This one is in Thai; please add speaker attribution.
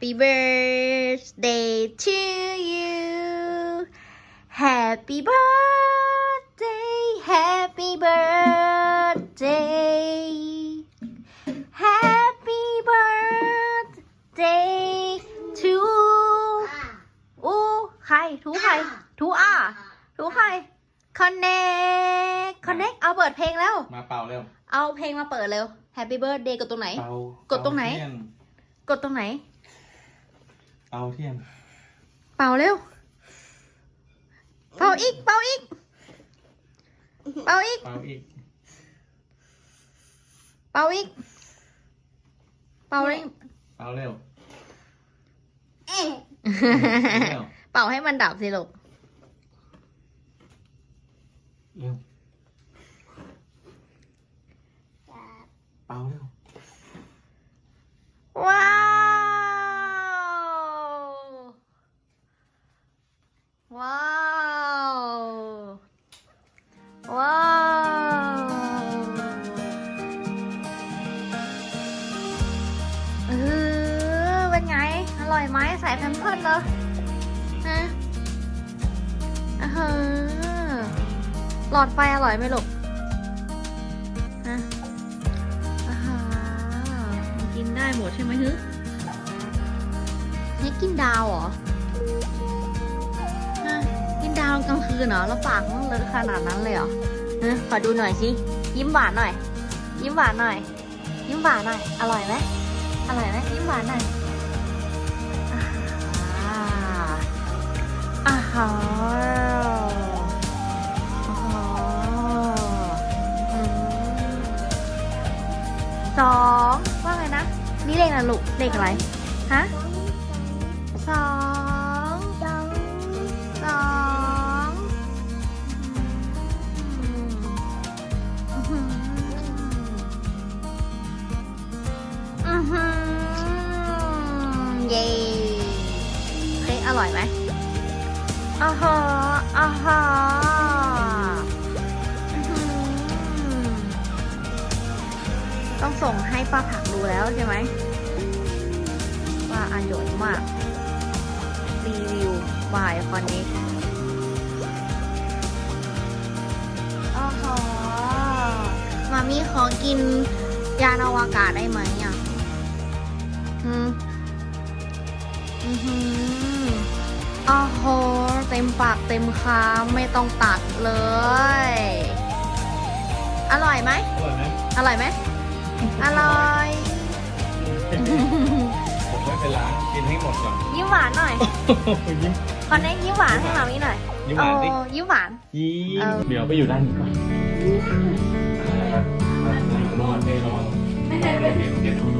Speaker 1: Happy birthday to you Happy birthday Happy birthday Happy birthday to อูใครทูใครทูอะทูใคร Connect Connect เอาเปิดเพลงแล้ว
Speaker 2: มาเป่าเร็ว
Speaker 1: เอาเพลงมาเปิดเร็ว Happy birthday กดตรงไหน
Speaker 2: เป่าก
Speaker 1: ดตรงไหน
Speaker 2: เทีย
Speaker 1: กดตรงไหน
Speaker 2: เป่าเทียน
Speaker 1: เป่าเร็ว เป่าอีก เป่าอีก เป่าอีก
Speaker 2: เป่าอีก
Speaker 1: เป่าอีก เป่าเร็ว
Speaker 2: เป่าเร็ว
Speaker 3: เอ๊ะ
Speaker 2: เร็ว
Speaker 1: เป่าให้มันดับสิลูก
Speaker 2: เร็วเป่าเร็ว
Speaker 1: ว้าว ว้าว ว้าวเออเป็นไง อร่อยไหมใส่แพมเพิร์ดเหรอฮะอ่า หลอดไฟอร่อยไหมลูกฮะอ่าฮะมันกินได้หมดใช่ไหมฮึนี่กินดาวเหรอฮะกินดาวกลางคืนเหรอแล้วปากมันเลอะขนาดนั้นเลยเหรอฮะขอดูหน่อยสิยิ้มหวานหน่อย ยิ้มหวานหน่อย ยิ้มหวานหน่อย อร่อยไหมอร่อยไหมยิ้มหวานหน่อยอ่าอาหา สองว่าไงนะ นี่เลขอะไรลูกเลขอะไร ฮะสอง
Speaker 3: สอง
Speaker 1: สองอือหือเย้เค้กอร่อยไหมอ่าฮะอ่าฮะ ส่งให้ป้าผักดูแล้วใช่ไหมว่าอร่อยมากรีวิวบายคอนเน็กอ๋อหอมามีขอกินยานอวกาศได้ไหมอะอืมอือหืออ๋อโหเต็มปากเต็มคำไม่ต้องตัดเลย อร่อยไหม
Speaker 2: อร่อยไหม
Speaker 1: อ
Speaker 2: กินให้หมดก่อน
Speaker 1: ยิ้มหวานหน่อย
Speaker 2: ยิ้ม
Speaker 1: คอนเน็กยิ้มหวานให้มามีหน่อย
Speaker 2: ยิ้มหวานสิ
Speaker 1: โอ้ยิ้มหวาน
Speaker 2: ยิ้
Speaker 1: เออ
Speaker 2: มเดี๋ยวไปอยู่ด้านนี้ก่อนนอนเลยนอนไม่ได้เลยเดี๋ยวดู